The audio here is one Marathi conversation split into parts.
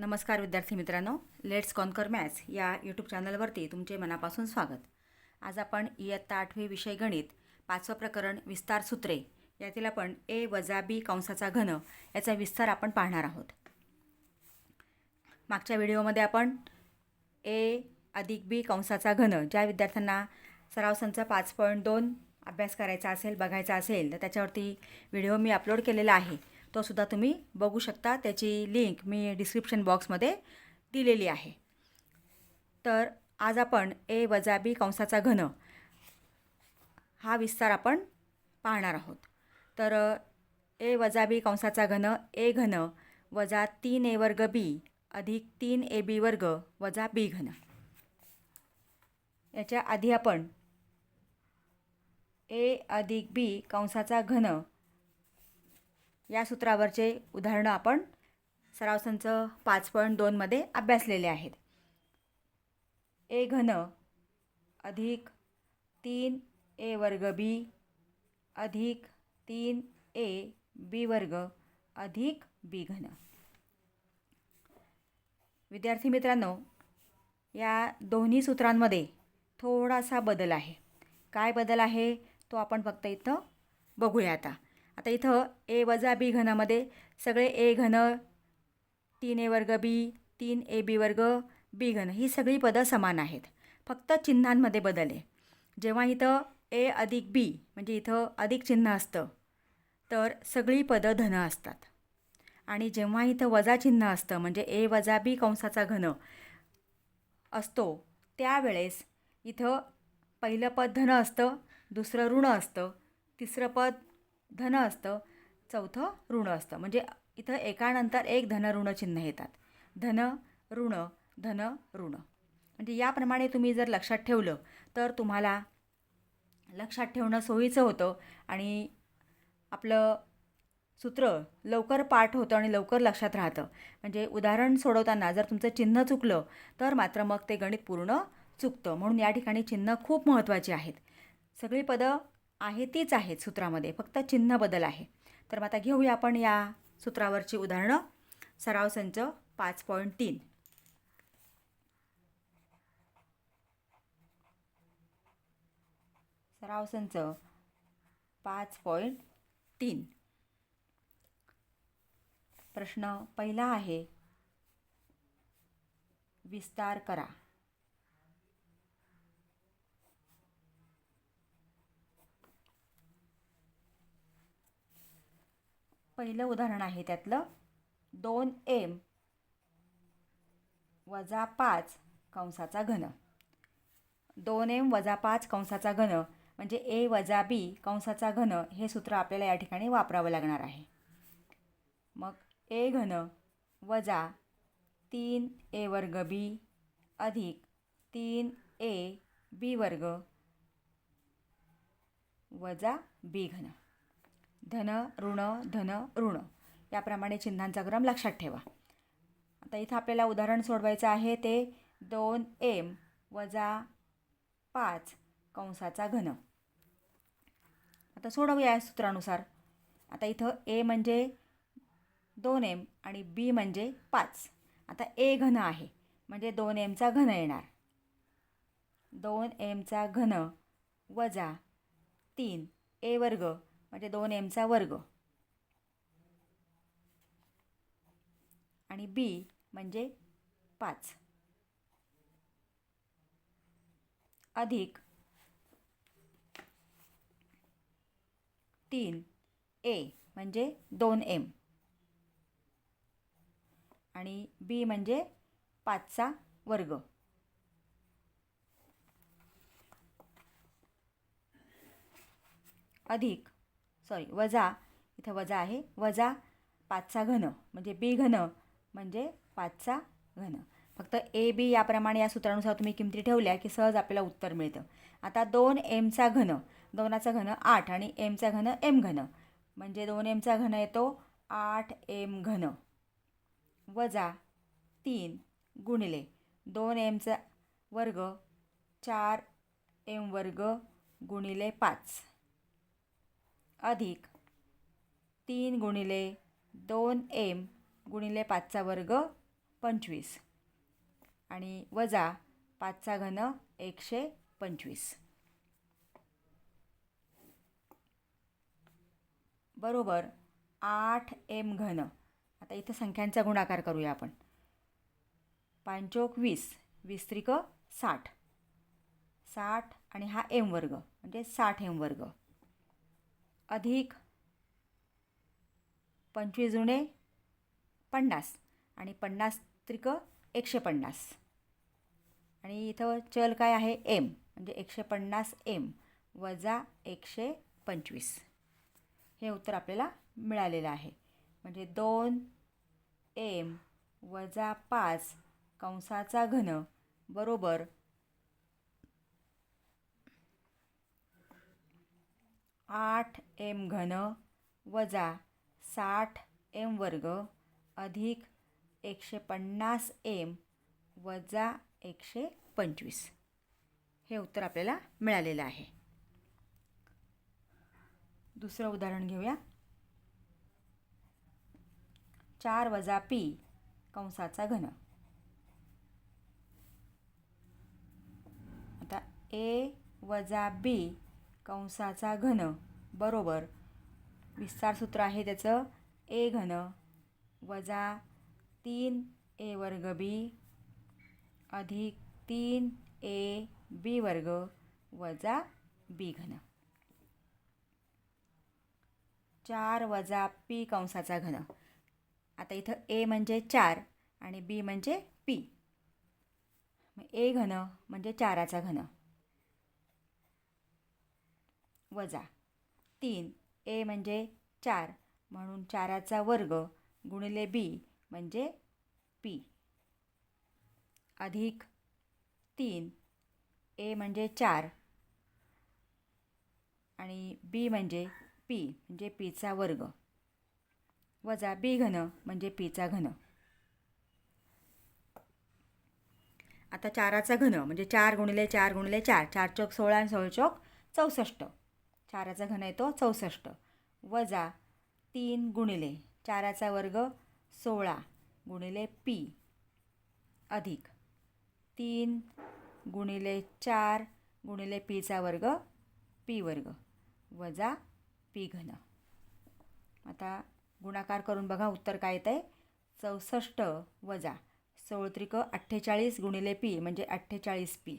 नमस्कार विद्यार्थी मित्रांनो. लेट्स कॉनकर मॅथ्स या यूट्यूब चॅनलवरती तुमचे मनापासून स्वागत. आज आपण इयत्ता आठवी विषय गणित पाचवं प्रकरण विस्तार सूत्रे यातील आपण ए वजा बी कंसाचा घन याचा विस्तार आपण पाहणार आहोत. मागच्या व्हिडिओमध्ये आपण ए अधिक बी कंसाचा घन ज्या विद्यार्थ्यांना सराव संच पाच पॉईंट दोन अभ्यास करायचा असेल बघायचा असेल तर त्याच्यावरती व्हिडिओ मी अपलोड केलेला आहे. तोसुद्धा तुम्ही बघू शकता. त्याची लिंक मी डिस्क्रिप्शन बॉक्समध्ये दिलेली आहे. तर आज आपण ए वजा बी कंसाचा घन हा विस्तार आपण पाहणार आहोत. तर ए वजा बी कंसाचा घन ए घन वजा तीन ए वर्ग बी अधिक तीन ए बी वर्ग वजा बी घन. याच्या आधी आपण ए अधिक बी कंसाचा घन या सूत्रावरचे उदाहरणं आपण सराव संच पाच पॉईंट दोनमध्ये अभ्यासलेले आहेत. ए घन अधिक तीन ए वर्ग बी अधिक तीन ए बी वर्ग अधिक बी घन. विद्यार्थी मित्रांनो या दोन्ही सूत्रांमध्ये थोडासा बदल आहे. काय बदल आहे? तो आपण फक्त इथं बघूया आता. आता इथं ए वजा बी घनामध्ये सगळे ए घन तीन ए वर्ग बी तीन ए बी वर्ग बी घन ही सगळी पदं समान आहेत. फक्त चिन्हांमध्ये बदल आहे. जेव्हा इथं ए अधिक बी म्हणजे इथं अधिक चिन्ह असतं तर सगळी पदं धन असतात. आणि जेव्हा इथं वजा चिन्ह असतं म्हणजे ए वजा बी कंसाचा घन असतो त्यावेळेस इथं पहिलं पद धन असतं दुसरं ऋण असतं तिसरं पद धन असतं चौथं ऋण असतं. म्हणजे इथं एकानंतर एक धन ऋण चिन्ह येतात. धन ऋण धन ऋण. म्हणजे याप्रमाणे तुम्ही जर लक्षात ठेवलं तर तुम्हाला लक्षात ठेवणं सोयीचं होतं आणि आपलं सूत्र लवकर पाठ होतं आणि लवकर लक्षात राहतं. म्हणजे उदाहरण सोडवताना जर तुमचं चिन्ह चुकलं तर मात्र मग ते गणित पूर्ण चुकतं. म्हणून या ठिकाणी चिन्ह खूप महत्त्वाची आहेत. सगळी पदं आहे तीच आहेत सूत्रामध्ये फक्त चिन्ह बदल आहे. तर मग आता घेऊया आपण या सूत्रावरची उदाहरणं. सराव संच पाच पॉईंट तीन. सराव संच पाच पॉईंट तीन. प्रश्न पहिला आहे विस्तार करा. पहिलं उदाहरण आहे त्यातलं. दोन एम वजा पाच कंसाचा घन. दोन एम वजा पाच कंसाचा घन म्हणजे ए वजा बी कंसाचा घन हे सूत्र आपल्याला या ठिकाणी वापरावं लागणार आहे. मग ए घन वजा तीन ए वर्ग बी अधिक तीन ए बी वर्ग वजा बी घन. धन ऋण धन ऋण. याप्रमाणे चिन्हांचा क्रम लक्षात ठेवा. आता इथं आपल्याला उदाहरण सोडवायचं आहे ते दोन एम वजा पाच कंसाचा घन. आता सोडवूया या सूत्रानुसार. आता इथं ए म्हणजे दोन एम आणि बी म्हणजे पाच. आता ए घन आहे म्हणजे दोन एमचा घन येणार. दोन एमचा घन वजा तीन ए वर्ग म्हणजे दोन एमचा वर्ग. आणि बी म्हणजे पाच. अधिक तीन ए म्हणजे दोन एम आणि बी म्हणजे पाचचा वर्ग. अधिक सॉरी वजा. इथं वजा आहे. वजा पाचचा घन म्हणजे बी घन म्हणजे पाचचा घन. फक्त ए बी याप्रमाणे या सूत्रानुसार तुम्ही किमती ठेवल्या की सहज आपल्याला उत्तर मिळतं. आता दोन एमचा घन दोनाचा घन आठ आणि एमचा घन एम घन. म्हणजे दोन एमचा घन येतो आठ एम घन. वजा तीन गुणिले दोन एमचा वर्ग चार एम वर्ग गुणिले पाच. अधिक तीन गुणिले दोन एम गुणिले पाचचा वर्ग पंचवीस. आणि वजा पाचचा घन एकशे पंचवीस. बरोबर आठ एम घन. आता इथं संख्यांचा गुणाकार करूया आपण. पांचोक वीस वीस त्रिक साठ. साठ आणि हा एम वर्ग म्हणजे साठ एम वर्ग. अधिक पंचवीस जुने पन्नास. आणि पन्नास त्रिक एकशे पन्नास. आणि इथं चल काय आहे? एम म्हणजे एकशे पन्नास एम वजा एकशे पंचवीस. हे उत्तर आपल्याला मिळालेलं आहे. म्हणजे दोन एम वजा पाच कंसाचा घन बरोबर आठ एम घन वजा साठ एम वर्ग अधिक एकशे पन्नास एम वजा एकशे पंचवीस. हे उत्तर आपल्याला मिळालेलं आहे. दुसरं उदाहरण घेऊया. चार वजा पी कंसाचा घन. आता ए वजा बी कंसाचा घन. बरोबर. विस्तार सूत्र आहे त्याचं. ए घन वजा तीन ए वर्ग बी अधिक तीन ए बी वर्ग वजा बी घन. चार वजा पी कंसाचा घन. आता इथं ए म्हणजे चार आणि बी म्हणजे पी. ए घन म्हणजे चाराचा घन. वजा. तीन. ए म्हणजे चार. म्हणून चाराचा वर्ग गुणिले बी म्हणजे पी. अधिक तीन. ए म्हणजे चार. आणि बी म्हणजे पी म्हणजे पीचा वर्ग. वजा बी घन म्हणजे पीचा घन. आता चाराचा घन म्हणजे चार गुणिले चार गुणिले चार. चार चौक सोळा आणि सोळ चौक चौसष्ट. चाराचा घन येतो चौसष्ट. वजा तीन गुणिले चाराचा वर्ग सोळा गुणिले पी अधिक. तीन गुणिले चार गुणिले पीचा वर्ग पी वर्ग. वजा पी घन. आता गुणाकार करून बघा उत्तर काय येतं आहे चौसष्ट वजा सोळत्रिक अठ्ठेचाळीस गुणिले पी म्हणजे अठ्ठेचाळीस पी.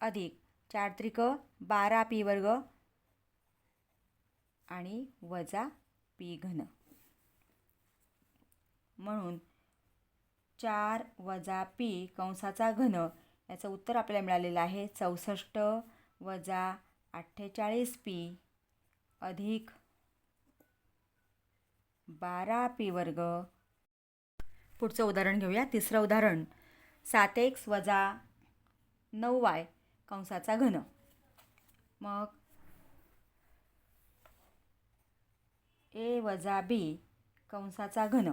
अधिक. चार त्रिक बारा पी वर्ग आणि वजा पी घन. म्हणून चार वजा पी कंसाचा घन याचं उत्तर आपल्याला मिळालेलं आहे. चौसष्ट वजा अठ्ठेचाळीस पी अधिक बारा पी वर्ग. पुढचं उदाहरण घेऊया. तिसरं उदाहरण सात एक्स वजा नऊ वाय कंसाचा घन. मग ए वजा बी कंसाचा घन.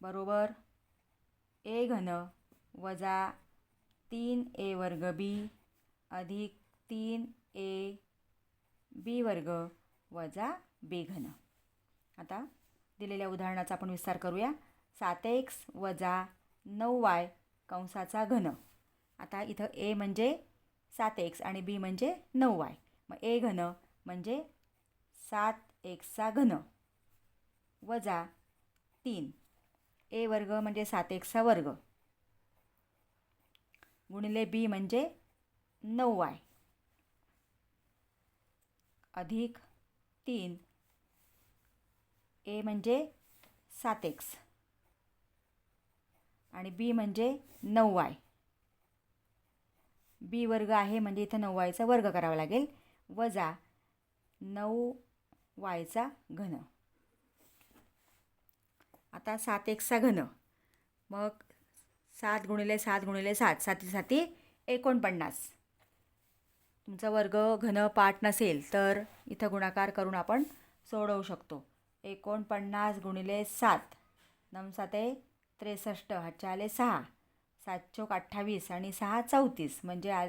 बरोबर? ए घन वजा तीन ए वर्ग बी अधिक तीन ए बी वर्ग वजा बी घन. आता दिलेल्या उदाहरणाचा आपण विस्तार करूया. सात एक्स वजा नऊ वाय कंसाचा घन. आता इथं ए म्हणजे सात एक्स आणि बी म्हणजे नऊ वाय मग ए घन म्हणजे सात एक्सचा घन वजा तीन. ए वर्ग म्हणजे सात एक्सचा वर्ग. गुणिले बी म्हणजे नऊ वाय अधिक तीन. ए म्हणजे सात एक्स आणि बी म्हणजे नऊ वाय बी वर्ग आहे म्हणजे इथं नऊ वायचा वर्ग करावा लागेल. वजा नऊ वायचा घन. आता सात एकसा घन. मग सात गुणिले सात गुणिले सात साती साती एकोणपन्नास. तुमचा वर्ग घन पाठ नसेल तर इथं गुणाकार करून आपण सोडवू शकतो. एकोणपन्नास गुणिले सात नम साते त्रेसष्ट हातच्या आले सहा. सात चोक अठ्ठावीस आणि सहा चौतीस म्हणजे आ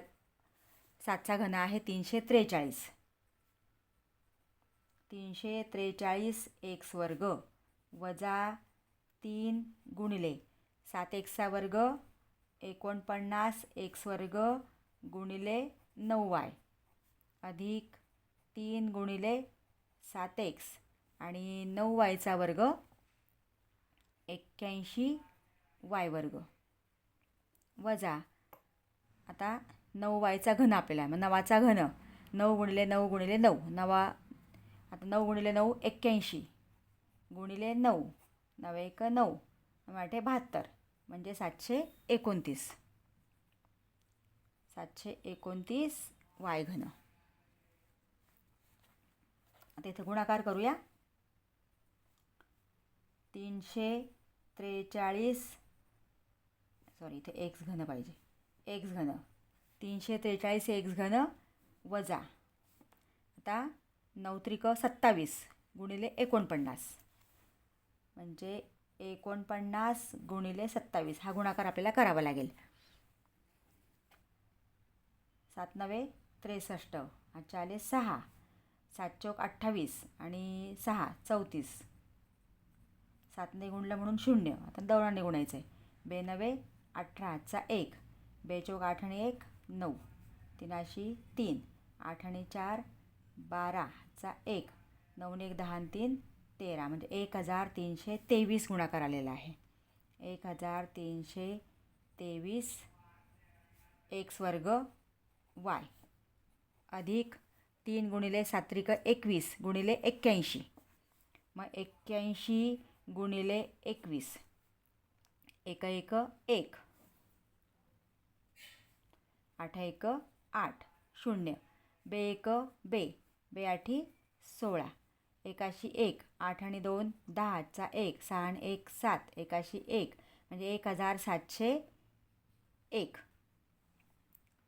सातचा घन आहे तीनशे त्रेचाळीस. तीनशे त्रेचाळीस एक्स वर्ग वजा तीन गुणिले सात एक्सचा वर्ग एकोणपन्नास एक्स वर्ग गुणिले नऊ वाय अधिक तीन गुणिले सात एक्स आणि नऊ वायचा वर्ग एक्क्याऐंशी वाय वर्ग. वजा. आता नऊ वायचा घन आपल्याला आहे. मग नवाचा घन. नऊ गुणिले नऊ गुणिले नऊ. नवा आता नऊ गुणिले नऊ एक्क्याऐंशी. गुणिले नऊ. नवे एक नऊ. नऊ आठे बहात्तर. म्हणजे सातशे एकोणतीस. सातशे एकोणतीस वाय घन. आता इथं गुणाकार करूया. तीनशे त्रेचाळीस सॉरी इथे एक्स घन पाहिजे. एक्स घन. तीनशे त्रेचाळीस एक्स घन वजा. आता नऊ त्रिक सत्तावीस गुणिले एकोणपन्नास. म्हणजे एकोणपन्नास गुणिले सत्तावीस. हा गुणाकार आपल्याला करावा लागेल. सात नवे त्रेसष्ट. आजच्या आले सहा. सात चौक अठ्ठावीस आणि सहा चौतीस. सातने गुणलं म्हणून शून्य. आता दौडाने गुणायचं आहे बे नवे अठरा एक. बेचोक आठ आणि एक नऊ. तीनाशी तीन. आठ आणि चार बाराचा एक. नऊने एक दहा आणि तीन तेरा. म्हणजे एक हजार तीनशे तेवीस गुणाकार आलेला आहे. एक हजार तीनशे तेवीस एक्स वर्ग वाय. अधिक तीन गुणिले सात्रिक एकवीस गुणिले एक्क्याऐंशी. मग एक्क्याऐंशी गुणिले एकवीस. एक एक. एक आठ. एक आठ शून्य. बे एक बे. बे आठी सोळा एकाशी एक आठ आणि दोन. दहाचा एक. सहा आणि एक सात. एकाशी म्हणजे एक म्हणजे एक हजार सातशे एक.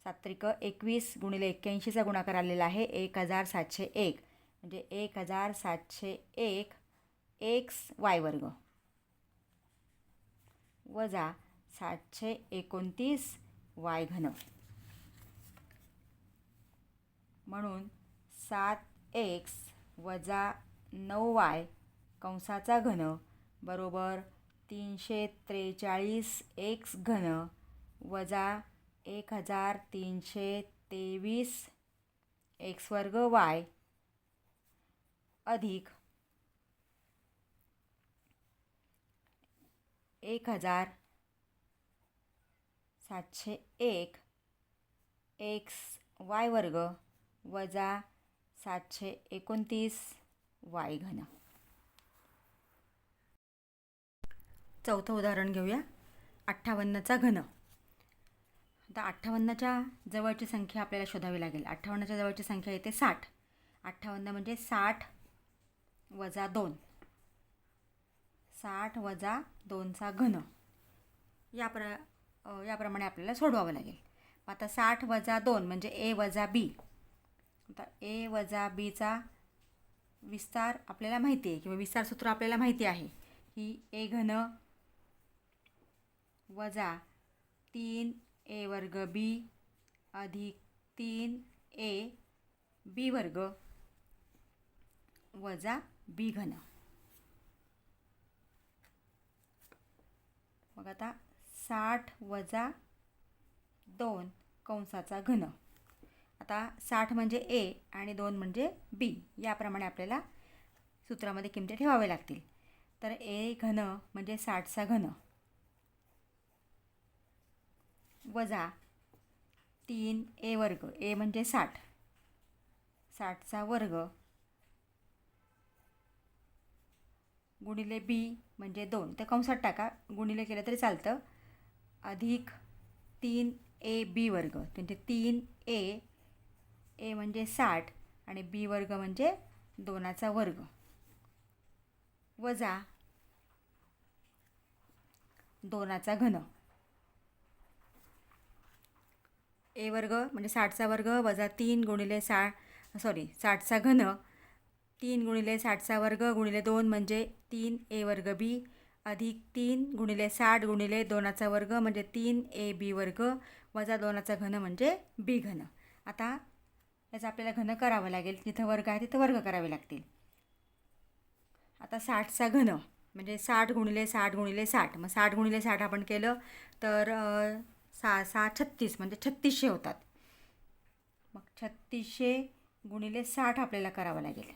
सात्रिक एकवीस गुणिले एक्क्याऐंशीचा गुणाकार आलेला आहे. एक हजार सातशे एक. म्हणजे एक हजार सातशे एक. एक्स वाय वर्ग. वजा सातशे एकोणतीस वाय घन. म्हणून सात एक्स वजा नऊ वाय कंसाचा घन बरोबर तीनशे त्रेचाळीस एक्स घन वजा एक हजार तीनशे तेवीस एक्स वर्ग वाय अधिक एक हजार सातशे एक. एक्स वाय वर्ग वजा सातशे एकोणतीस वाय घन. चौथं उदाहरण घेऊया. अठ्ठावन्नचा घन. आता अठ्ठावन्नच्या जवळची संख्या आपल्याला शोधावी लागेल. अठ्ठावन्नच्या जवळची संख्या येते साठ. अठ्ठावन्न म्हणजे साठ वजा दोन. साठ वजा दोनचा घन. या प्र याप्रमाणे आपल्याला सोडवावं लागेल. आता साठ वजा दोन म्हणजे ए वजा बी. आता ए वजा बीचा विस्तार आपल्याला माहिती आहे किंवा विस्तार सूत्र आपल्याला माहिती आहे की ए घन वजा तीन ए वर्ग बी अधिक तीन ए बी वर्ग वजा बी घन. मग आता साठ वजा दोन कंसाचा घन. आता साठ म्हणजे ए आणि दोन म्हणजे बी याप्रमाणे आपल्याला सूत्रामध्ये किमती ठेवावे लागतील. तर ए घन म्हणजे साठचा घन. वजा तीन ए वर्ग. ए म्हणजे साठ. साठचा वर्ग गुणिले बी म्हणजे दोन. ते कंसात टाका. गुणिले केलं तरी चालतं. अधिक तीन ए बी वर्ग. म्हणजे तीन ए ए म्हणजे साठ आणि बी वर्ग म्हणजे दोनाचा वर्ग. वजा दोनाचा घन. ए वर्ग म्हणजे साठचा वर्ग वजा तीन गुणिले सा सॉरी साठचा घन तीन गुणिले साठचा वर्ग गुणिले दोन म्हणजे तीन ए वर्ग बी. अधिक तीन गुणिले साठ गुणिले दोनाचा वर्ग म्हणजे तीन ए बी वर्ग वजा दोनाचा घन म्हणजे बी घन. आता याचं आपल्याला घन करावं लागेल. जिथं वर्ग आहे तिथं वर्ग करावे लागतील. आता साठचा घन म्हणजे साठ गुणिले साठ गुणिले साठ. मग साठ गुणिले साठ आपण केलं तर सा सहा सहा छत्तीस म्हणजे छत्तीसशे होतात. मग छत्तीसशे गुणिले साठ आपल्याला करावं लागेल.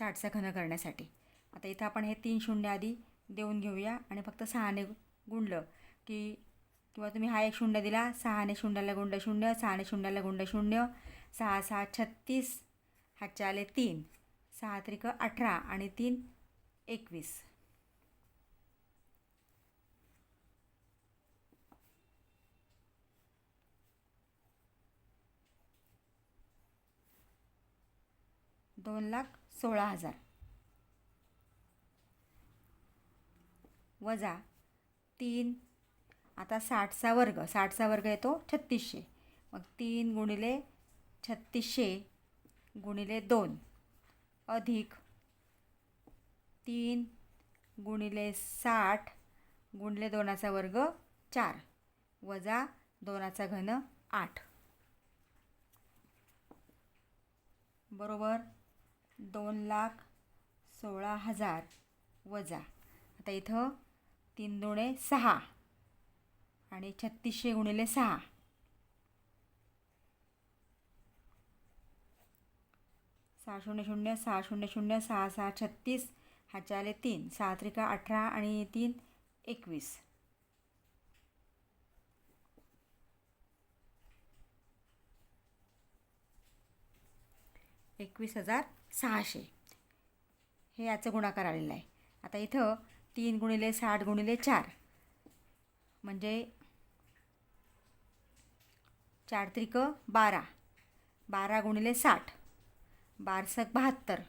साठचा घन करण्यासाठी. आता इथं आपण हे तीन शून्य आधी देऊन घेऊया आणि फक्त सहाने गुंडलं की किंवा तुम्ही हा एक शून्य दिला सहाने शून्याला गुंड शून्य सहाने शून्याला गुंड शून्य सहा सहा छत्तीस हातचे आले तीन सहा त्रिक अठरा आणि तीन एकवीस. दोन लाख सोळा हजार. वजा तीन आता साठचा वर्ग साठचा वर्ग येतो छत्तीसशे. मग तीन गुणिले छत्तीसशे गुणिले दोन. अधिक तीन गुणिले साठ गुणिले दोनाचा वर्ग चार. वजा दोनाचा घन आठ. बरोबर? दोन लाख सोळा हजार वजा. आता इथं तीन दोणे सहा आणि छत्तीसशे गुणिले सहा. सहा शून्य शून्य सहा शून्य शून्य सहा सहा छत्तीस ह्याचे आले तीन. सहा त्रिका अठरा आणि तीन एकवीस. एकवीस हजार सहाशे. हे याचं गुणाकार आलेलं आहे. आता इथं तीन गुणिले साठ गुणिले चार. म्हणजे चार त्रिक बारा. बारा गुणिले साठ. बारसक बहात्तर.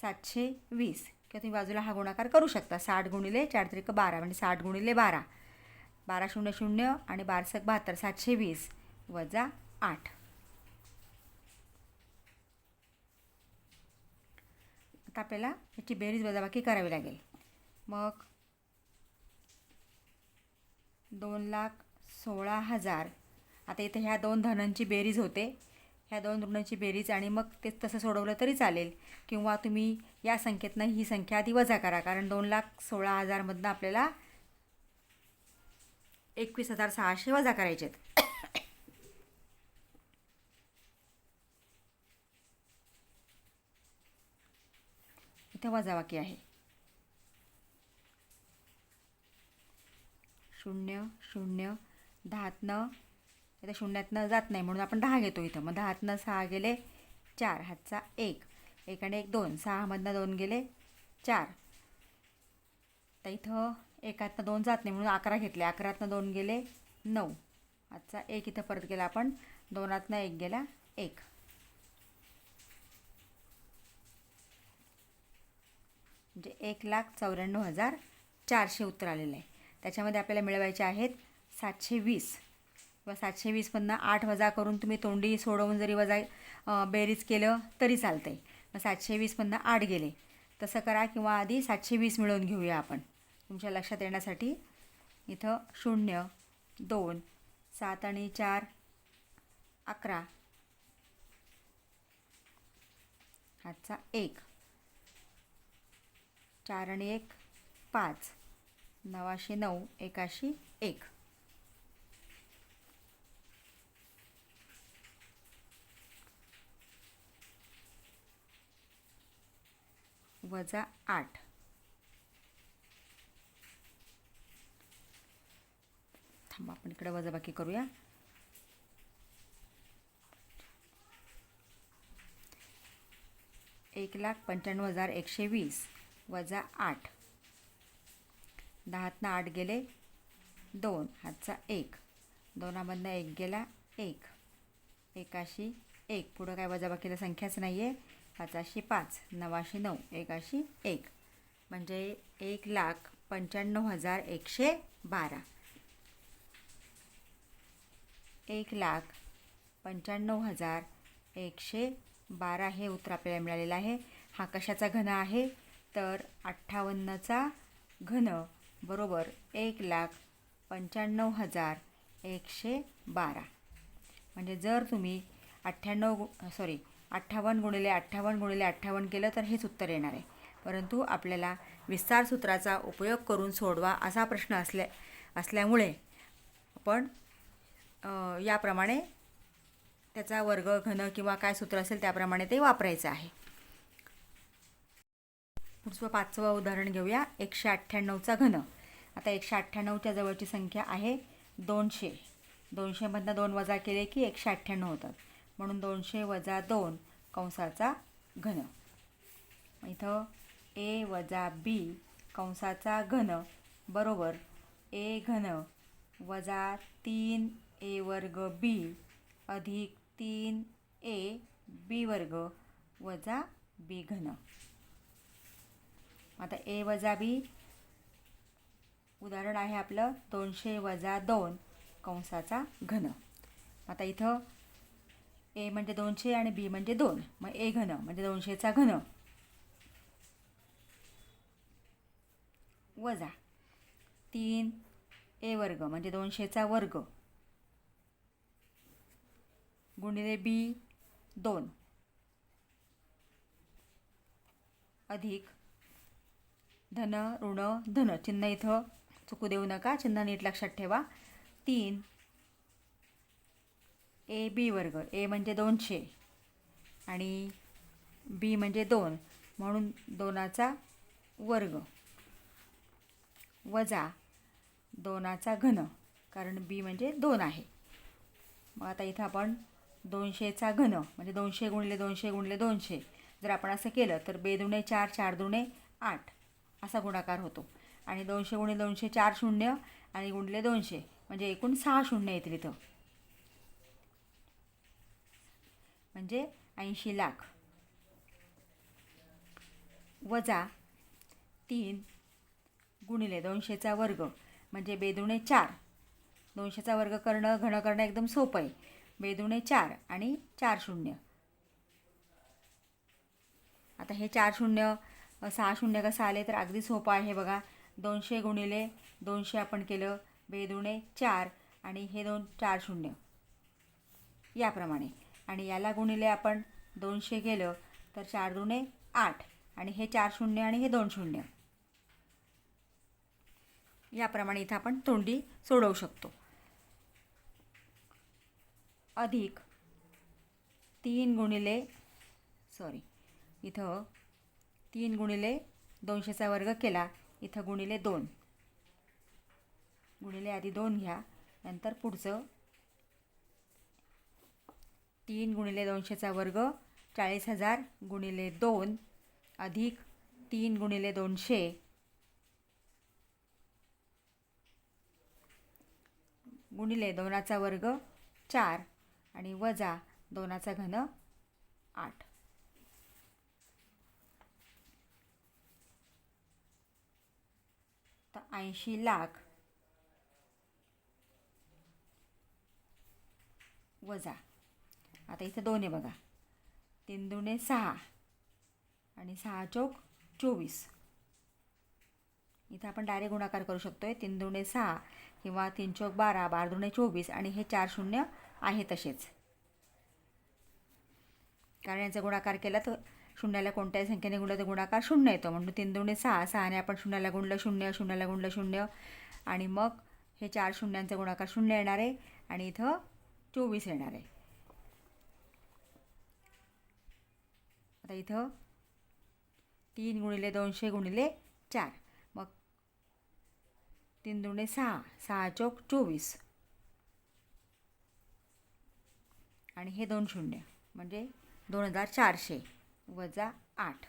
सातशे वीस. किंवा तुम्ही बाजूला हा गुणाकार करू शकता. साठ गुणिले चार त्रिक बारा. म्हणजे साठ गुणिले बारा. बारा शून्य शून्य आणि बारसक बहात्तर. सातशे वीस. वजा आठ. आता आपल्याला याची बेरीज वजाबाकी करावी लागेल. मग दोन लाख सोळा हजार. आता इथे ह्या दोन धनांची बेरीज होते. ह्या दोन ऋणांची बेरीज आणि मग ते तसं सोडवलं तरी चालेल. किंवा तुम्ही या संख्येतनं ही संख्या आधी वजा करा. कारण दोन लाख सोळा हजारमधनं आपल्याला एकवीस हजार सहाशे वजा करायचे आहेत इथं वजाबाकी आहे. शून्य शून्य दहातनं इथं शून्यातनं जात नाही म्हणून आपण दहा घेतो इथं. मग दहातनं सहा गेले चार. हातचा एक. एक आणि एक दोन. सहामधनं दोन गेले चार. तर इथं एकातनं दोन जात नाही म्हणून अकरा घेतले. अकरातनं दोन गेले नऊ. आजचा एक इथं परत गेला आपण. दोनातनं एक गेला एक. म्हणजे एक लाख चौऱ्याण्णव हजार चारशे उत्तर आलेलं आहे. त्याच्यामध्ये आपल्याला मिळवायचे आहेत सातशे वीस. किंवा सातशे वीसमधनं आठ वजा करून तुम्ही तोंडी सोडवून जरी वजा बेरीज केलं तरी चालतं आहे मग सातशे वीसमधनं आठ गेले. तसं करा किंवा आधी सातशे वीस मिळवून घेऊया आपण. तुमच्या लक्षात येण्यासाठी इथं शून्य दोन सात आणि चार अकरा. हातचा एक. चार आणि एक पाच. नवाशे नऊ एकाशी एक. वजा आठ. थांबा आपण इकडे वजाबाकी करूया. एक लाख पंच्याण्णव हजार एकशे वीस. वजा आठ. दहातनं आठ गेले दोन. हातचा एक. दोनामधनं एक गेला एक. एकाशी एक. पुढं काय वजाबाकीला संख्याच नाही आहे पाचाशी पाच. नवाशी नऊ. एकाशी एक. म्हणजे एक लाख पंच्याण्णव हजार एकशे बारा. एक लाख पंच्याण्णव हजार एकशे बारा हे उत्तर आपल्याला मिळालेलं आहे. हा कशाचा घन आहे? तर अठ्ठावन्नचा घन बरोबर एक लाख पंच्याण्णव हजार एकशे बारा. म्हणजे जर तुम्ही अठ्ठ्याण्णव सॉरी अठ्ठावन्न गुणिले अठ्ठावन्न गुणिले अठ्ठावन्न केलं तर हेच उत्तर येणार आहे. परंतु आपल्याला विस्तार सूत्राचा उपयोग करून सोडवा असा प्रश्न असल्या असल्यामुळे आपण याप्रमाणे त्याचा वर्ग घन किंवा काय सूत्र असेल त्याप्रमाणे ते वापरायचं आहे. पुढचं पाचवं उदाहरण घेऊया. एकशे अठ्ठ्याण्णवचा घन. आता एकशे अठ्ठ्याण्णवच्या जवळची संख्या आहे दोनशे. दोनशेमधनं दोन वजा केले की एकशे अठ्ठ्याण्णव होतात. म्हणून दोनशे वजा दोन कंसाचा घन. इथं ए वजा बी कंसाचा घन बरोबर ए घन वजा तीन ए वर्ग बी अधिक तीन ए बी वर्ग वजा बी घन. आता ए वजा बी. उदाहरण आहे आपलं दोनशे वजा दोन कंसाचा घन. आता इथं ए म्हणजे दोनशे आणि बी म्हणजे दोन. मग ए घन म्हणजे दोनशेचा घन. वजा तीन ए वर्ग म्हणजे दोनशेचा वर्ग. गुणिले बी दोन. अधिक धन ऋण धन. चिन्ह इथं. चुकू देऊ नका. चिन्ह नीट लक्षात ठेवा. तीन. ए बी वर्ग. ए म्हणजे दोनशे. आणि बी म्हणजे दोन. म्हणून दोनाचा वर्ग. वजा दोनाचा घन. कारण बी म्हणजे दोन आहे. मग आता इथं आपण दोनशेचा घन. म्हणजे दोनशे गुणले दोनशे गुणले दोनशे. जर आपण असं केलं तर बे दुणे चार चार दुणे आठ. असा गुणाकार होतो. आणि दोनशे गुणे दोनशे चार शून्य आणि गुणले दोनशे म्हणजे एकूण सहा शून्य येतील इथं. म्हणजे ऐंशी लाख. वजा तीन गुणिले दोनशेचा वर्ग म्हणजे बेदुणे चार. दोनशेचा वर्ग करणं घणं करणं एकदम सोपं आहे. बेदुणे चार आणि चार शून्य. आता हे चार शून्य सहा शून्य कसं आले तर अगदी सोपं आहे बघा. दोनशे गुणिले दोनशे आपण केलं. बेदुणे चार आणि हे दोन चार शून्य. याप्रमाणे. आणि याला गुणिले आपण दोनशे केलं तर चार दुणे आठ आणि हे चार शून्य आणि हे दोन शून्य. याप्रमाणे इथं आपण तोंडी सोडवू शकतो. अधिक तीन गुणिले सॉरी इथं तीन गुणिले दोनशेचा वर्ग केला. इथं गुणिले दोन. गुणिले आधी दोन घ्या. नंतर पुढचं. तीन गुणिले दोनशेचा वर्ग चाळीस हजार गुणिले दोन अधिक तीन गुणिले दोनशे. गुणिले दोनाचा वर्ग चार आणि वजा दोनाचा घन आठ. ऐंशी लाख. वजा. आता इथं दोन आहे बघा. तीन दुणे सहा आणि सहा चौक चोवीस. इथं आपण डायरेक्ट गुणाकार करू शकतो आहे तीन दुणे सहा किंवा तीन चौक बारा बारा दुणे चोवीस आणि हे चार शून्य आहे तसेच. कारण यांचा गुणाकार केला तर शून्याला कोणत्याही संख्येने गुणलं तर गुणाकार शून्य येतो. म्हणून तीन दुणे सहा सहाने आपण शून्याला गुणलं शून्य शून्याला गुणलं शून्य. आणि मग हे चार शून्यांचा गुणाकार शून्य येणार आहे आणि इथं चोवीस येणार आहे. आता इथं तीन गुणिले दोनशे गुणिले चार. मग तीन दुणे सहा सहा चौक चोवीस. आणि हे दोन शून्य म्हणजे दोन हजार चारशे. वजा आठ.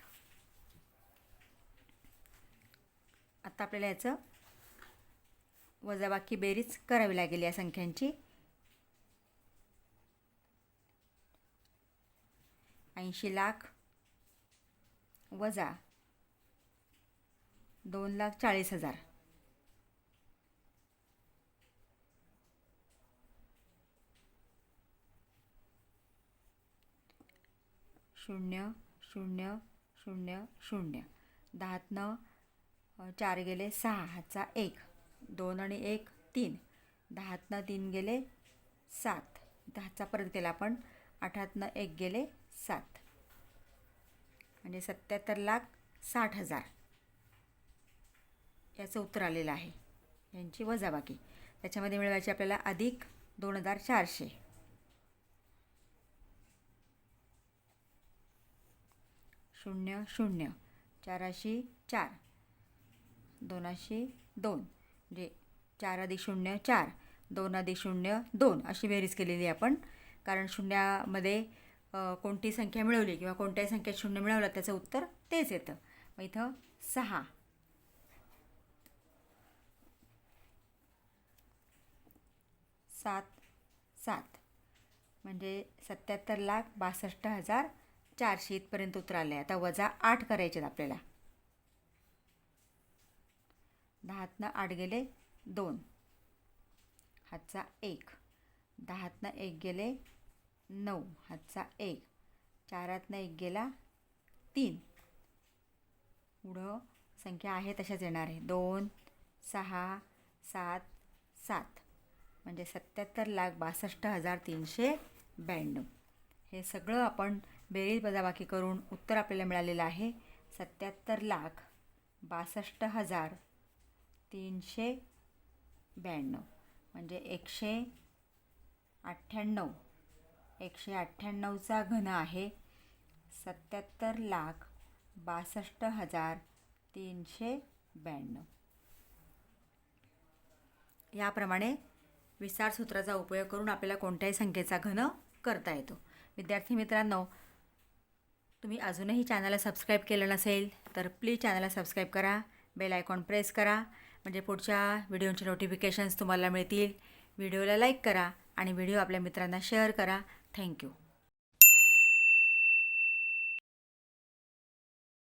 आता आपल्याला याचं वजाबाकी बेरीज करावी लागेल या संख्यांची. ऐंशी लाख वजा दोन लाख चाळीस हजार. शून्य शून्य शून्य शून्य. दहातनं चार गेले सहा हातचा एक. दोन आणि एक तीन. दहातनं तीन गेले सात. दहाचा परत केला आपण आठातनं एक गेले सात. म्हणजे सत्याहत्तर लाख साठ हजार. याचं उत्तर आलेलं आहे. यांची वजाबाकी. त्याच्यामध्ये मिळवायची आपल्याला अधिक दोन हजार चारशे. शून्य शून्य. चाराशे चार. दोनशे दोन. म्हणजे चार अधिक शून्य चार दोन अधिक शून्य दोन अशी बेरीज केलेली आहे आपण. कारण शून्यामध्ये कोणती संख्या मिळवली किंवा कोणत्याही संख्येत शून्य मिळवलं त्याचं उत्तर तेच येतं. मग इथं सहा. सात सात. म्हणजे सत्याहत्तर लाख बासष्ट हजार चारशे इथपर्यंत उत्तर आले आता वजा आठ करायचे आहेत आपल्याला. दहातनं आठ गेले दोन. हातचा एक. दहातनं एक गेले नऊ. हातचा एक. चारातनं एक गेला तीन. पुढं संख्या आहे तशाच येणार आहे. दोन सहा सात सात. म्हणजे सत्याहत्तर लाख बासष्ट हजार तीनशे ब्याण्णव. हे सगळं आपण बेरीज वजाबाकी करून उत्तर आपल्याला मिळालेलं आहे. सत्याहत्तर लाख बासष्ट हजार तीनशे ब्याण्णव. म्हणजे एकशे अठ्ठ्याण्णव. एकशे अठ्ठ्याण्णवचा घन आहे. सत्याहत्तर लाख बासष्ट हजार तीनशे ब्याण्णव. याप्रमाणे विसार सूत्राचा उपयोग करून आपल्याला कोणत्याही संख्येचा घन करता येतो. विद्यार्थी मित्रांनो तुम्ही अजूनही चॅनलला सबस्क्राईब केलं नसेल तर प्लीज चॅनलला सबस्क्राईब करा बेल आयकॉन प्रेस करा म्हणजे पुढच्या व्हिडिओचे नोटिफिकेशन्स तुम्हाला मिळतील. व्हिडिओला लाईक करा आणि व्हिडिओ आपल्या मित्रांना शेअर करा. थँक्यू.